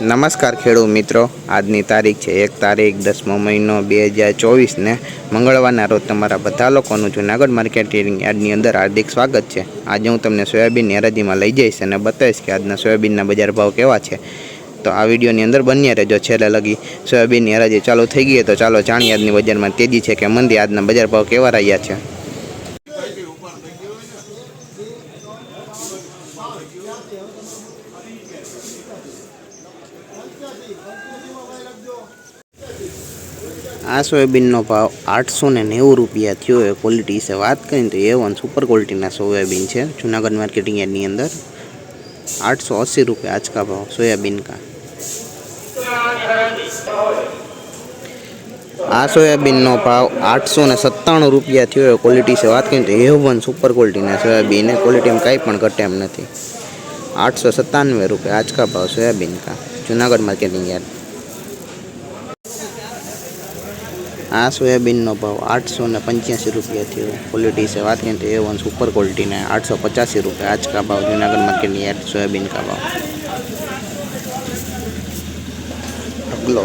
નમસ્કાર ખેડૂત મિત્રો. આજની તારીખ છે એક તારીખ, દસમો મહિનો બે હજાર ચોવીસને મંગળવારના રોજ તમારા બધા લોકોનું જૂનાગઢ માર્કેટિંગ યાર્ડની અંદર હાર્દિક સ્વાગત છે. આજે હું તમને સોયાબીનની હરાજીમાં લઈ જઈશ અને બતાવીશ કે આજના સોયાબીનના બજાર ભાવ કેવા છે. તો આ વિડીયોની અંદર બન્યા રહેજો. છેલ્લે લગી સોયાબીનની હરાજી ચાલુ થઈ ગઈ તો ચાલો જાણીએ આજની બજારમાં તેજી છે કે મંદી આજના બજાર ભાવ કેવા રહ્યા છે. આ સોયાબીનનો ભાવ આઠસો ને નેવું રૂપિયા થયો. એ ક્વોલિટી વિશે વાત કરીને તો એ વન સુપર ક્વોલિટીના સોયાબીન છે. જુનાગઢ માર્કેટિંગ યાર્ડની અંદર આઠસો અસી રૂપિયા આજકા ભાવ સોયાબીન કા. આ સોયાબીનનો ભાવ આઠસો ને સત્તાણું રૂપિયા થયો. ક્વોલિટી છે વાત કરીને તો એ વન સુપર ક્વોલિટીના સોયાબીન. ક્વોલિટીમાં કાંઈ પણ ઘટે એમ નથી. આઠસો સત્તાનવે રૂપિયા આજકા ભાવ સોયાબીન કા. જુનાગઢ માર્કેટિંગ યાર આ સોયાબીનનો ભાવ આઠસો ને પંચ્યાસી રૂપિયા થયો. ક્વોલિટી છે વાત કરીએ તો એ વન સુપર ક્વોલિટીને આઠસો પચાસી રૂપિયા. આજ કા ભાવ જુનાગઢ માર્કેટની યાર સોયાબીન કા ભાવ? અગલો